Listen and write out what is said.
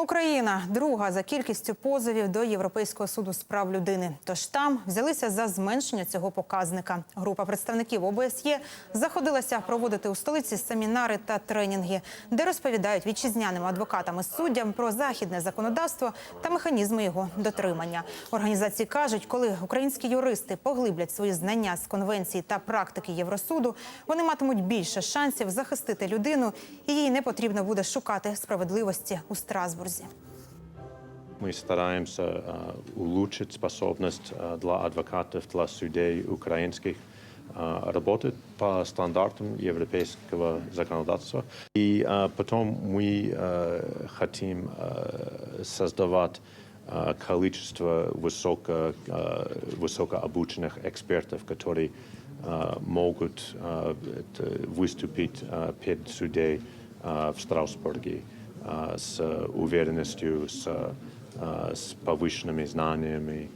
Україна друга за кількістю позовів до Європейського суду з прав людини. Тож там взялися за зменшення цього показника. Група представників ОБСЄ заходилася проводити у столиці семінари та тренінги, де розповідають вітчизняним адвокатам і суддям про західне законодавство та механізми його дотримання. Організації кажуть, коли українські юристи поглиблять свої знання з конвенції та практики Євросуду, вони матимуть більше шансів захистити людину, і їй не потрібно буде шукати справедливості у Страсбурзі Мы стараемся э, улучшить способность э, для адвокатов, для судей украинских э, работать по стандартам европейского законодательства. И э, потом мы э, хотим э, создавать э, количество высоко, э, высокообученных экспертов, которые э, могут э, это, выступить э, перед судей э, в Страсбурге э, с уверенностью, с, э, с повышенными знаниями.